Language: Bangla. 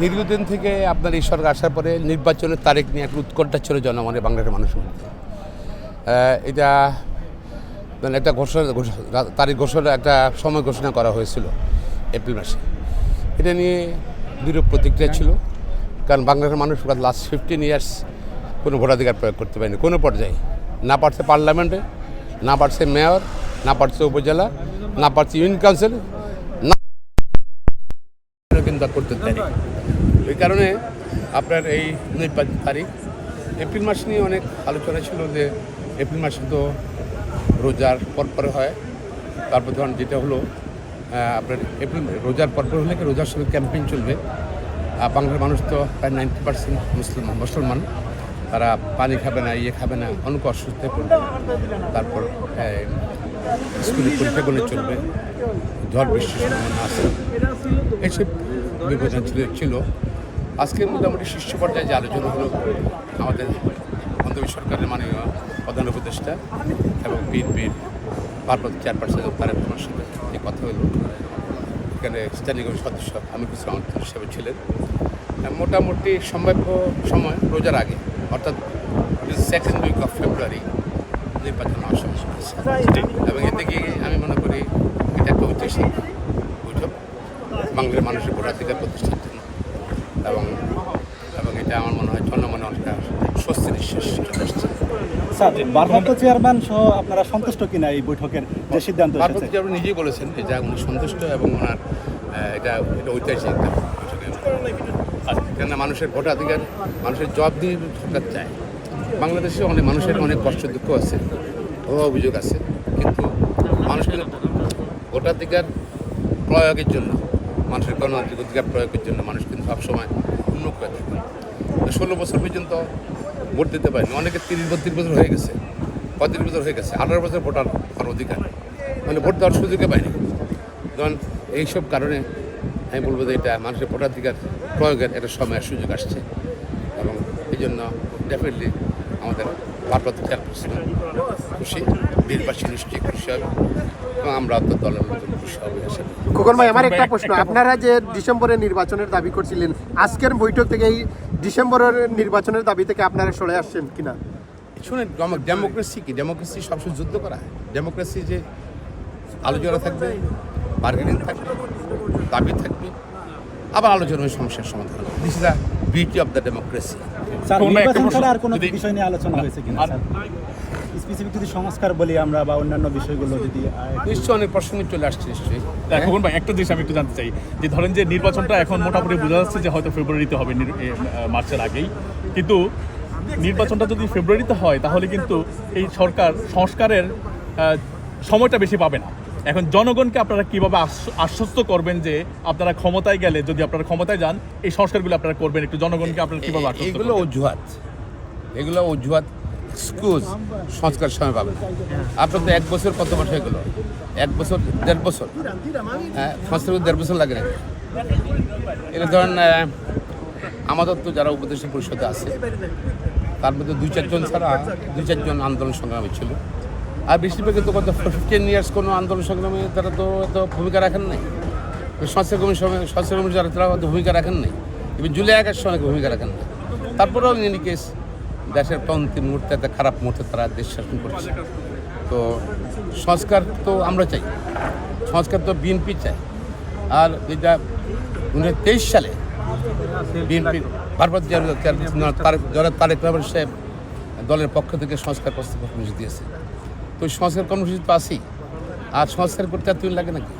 দীর্ঘদিন থেকে আপনার এই সরকার আসার পরে নির্বাচনের তারিখ নিয়ে একটা উৎকণ্ঠা ছিল জনমনে বাংলাদেশের মানুষের মধ্যে। এটা মানে একটা ঘোষণা তারিখ ঘোষণা, একটা সময় ঘোষণা করা হয়েছিল এপ্রিল মাসে। এটা নিয়ে বিরূপ প্রতিক্রিয়া ছিল, কারণ বাংলাদেশের মানুষ লাস্ট ফিফটিন ইয়ার্স কোনো ভোটাধিকার প্রয়োগ করতে পারেনি। কোনো পর্যায়ে না পারছে পার্লামেন্টে, না পারছে মেয়র, না পারছে উপজেলা, না পারছে ইউনিয়ন কাউন্সিল, না করতে দেয়নি। কারণে আপনার এই নির্বাচন তারিখ এপ্রিল মাস নিয়ে অনেক আলোচনা ছিল যে এপ্রিল মাসে তো রোজার পরপর হয়। তারপর ধরুন যেটা হলো আপনার এপ্রিল রোজার পরপর হলে রোজার সঙ্গে ক্যাম্পেইন চলবে? আর বাংলার মানুষ তো প্রায় নাইনটি পার্সেন্ট মুসলমান মুসলমান। তারা পানি খাবে না ইয়ে খাবে না অনেক অসুস্থ। পড়বে তারপর আহ, স্কুলের পরীক্ষাগুলো চলবে ঝড় বৃষ্টির সম্ভাবনা আছে। এইসব বিবেচনা ছিল। আজকে মোটামুটি শীর্ষ পর্যায়ে যে আলোচনা হলো, আমাদের অন্তর্বর্তী সরকারের মাননীয় প্রধান উপদেষ্টা এবং বিএনপির ভারপ্রাপ্ত চেয়ারপারসন তারেক রহমানের সাথে যে কথা হলো, এখানে স্থানীয় সদস্য আমি কিছু আমন্ত্রণ হিসেবে ছিলেন। মোটামুটি সম্ভাব্য সময় রোজার আগে, অর্থাৎ সেকেন্ড উইক অফ ফেব্রুয়ারি নির্বাচন এবং এতে গিয়ে আমি মনে করি এটা একটা ঐতিহাসিক বৈঠক। বাংলার মানুষের ভোটাধিকার প্রতিষ্ঠার জন্য। এবং এবং এটা আমার মনে হয় জনমনে অনেকটা স্বস্তি নিঃশ্বাস চলে আসছে। স্যার চেয়ারম্যান সহ আপনারা সন্তুষ্ট কিনা এই বৈঠকের যে সিদ্ধান্ত ভারপ্রাপ্ত এসেছে চেয়ারম্যান নিজেই বলেছেন এটা উনি সন্তুষ্ট এবং ওনার এটা এটা ঐতিহাসিক কেননা মানুষের ভোটাধিকার মানুষের জবাব দিয়ে সরকার চায়। বাংলাদেশে অনেক মানুষের অনেক কষ্ট দুঃখ আছে অভাব অভিযোগ আছে। কিন্তু মানুষের ভোটাধিকার প্রয়োগের জন্য মানুষের গণতান্ত্রিক অধিকার প্রয়োগের জন্য মানুষ কিন্তু সবসময় উন্মুখ হয়ে থাকে ষোলো বছর পর্যন্ত ভোট দিতে পারেনি। অনেকে তিরিশ বত্রিশ বছর হয়ে গেছে, পঁয়ত্রিশ বছর হয়ে গেছে, আঠারো বছর ভোটার হওয়ার অধিকার মানে ভোট দেওয়ার সুযোগে পায়নি যেমন এইসব কারণে আমি বলব যে এটা মানুষের ভোটাধিকার প্রয়োগের একটা সময়ের সুযোগ আসছে। এবং এই জন্য ডেফিনেটলি আমাদের ভারপ্রাপ্ত চেয়ারপারসন খুশি বীরবাসী নিশ্চয়ই খুশি হবে এবং আমরা তো দলের মতন খুশি হবে খোকন ভাই আমার একটা প্রশ্ন। আপনারা যে ডিসেম্বরে নির্বাচনের দাবি করছিলেন আজকের বৈঠক থেকে এই ডিসেম্বরের নির্বাচনের দাবি থেকে আপনারা সরে আসছেন কিনা? শুনেন ডেমোক্রেসি কি? ডেমোক্রেসি সবসময় যুদ্ধ করা হয়। ডেমোক্রেসি যে আলোচনা থাকবে বার্গেনিং থাকবে দাবি থাকবে। আবার আলোচনা হয়ে সমস্যার সমাধান this is the beauty of the democracy sir কোনো একটা নির্বাচন প্রশ্ন, ছাড়া আর কোনো বিষয় নিয়ে আলোচনা হয়েছে কিনা স্পেসিফিক যদি সংস্কার বলি আমরা বা অন্যান্য বিষয়গুলো যদি নিশ্চয়ই অনেক প্রশ্ন চলে আসছে নিশ্চয়ই। হ্যাঁ, ভাই একটা জিনিস আমি একটু জানতে চাই যে ধরেন যে নির্বাচনটা এখন মোটামুটি বোঝা যাচ্ছে যে হয়তো ফেব্রুয়ারিতে হবে মার্চের আগেই। কিন্তু নির্বাচনটা যদি ফেব্রুয়ারিতে হয় তাহলে কিন্তু এই সরকার সংস্কারের সময়টা বেশি পাবে না। এখন জনগণকে আপনারা কীভাবে আশ্বস্ত করবেন যে আপনারা ক্ষমতায় গেলে যদি আপনারা ক্ষমতায় যান এই সংস্কারগুলো আপনারা করবেন একটু জনগণকে আপনারা কীভাবে আশ্বস্ত এগুলো? অজুহাত। এগুলো অজুহাত এক্সকিউজ সংস্কার সময় পাবেন আপনার তো এক বছর কত বছর হয়ে গেলো? এক বছর দেড় বছর? হ্যাঁ সংস্কার দেড় বছর লাগে না এটা ধরেন আমাদের তো যারা উপদেষ্টা পরিষদে আছে তার মধ্যে দুই চারজন ছাড়া দুই চারজন আন্দোলন সংগ্রামী ছিল। আর বেশিরভাগ কিন্তু কত ফিফটিন ইয়ার্স কোনো আন্দোলন সংগ্রামে তারা তো এত ভূমিকা রাখেন নাই। সংস্কার কমিশন যারা তারা অত ভূমিকা রাখেন নাই। এবং জুলাই আগস্ট অনেক ভূমিকা রাখেন না তারপরেও ইন কেস, দেশের একটা অন্তিম মুহূর্তে, একটা খারাপ মুহূর্তে তারা দেশ শাসন করছে। তো সংস্কার তো আমরা চাই, সংস্কার তো বিএনপি চাই আর এটা উনিশশো তেইশ সালে বিএনপি, ভারপ্রাপ্ত তারেক তারেক রহমান সাহেব দলের পক্ষ থেকে সংস্কার প্রস্তাব দিয়েছে। তো সংস্কার কর্মসূচি তো আছেই আর সংস্কার করতে আর তুই লাগে নাকি?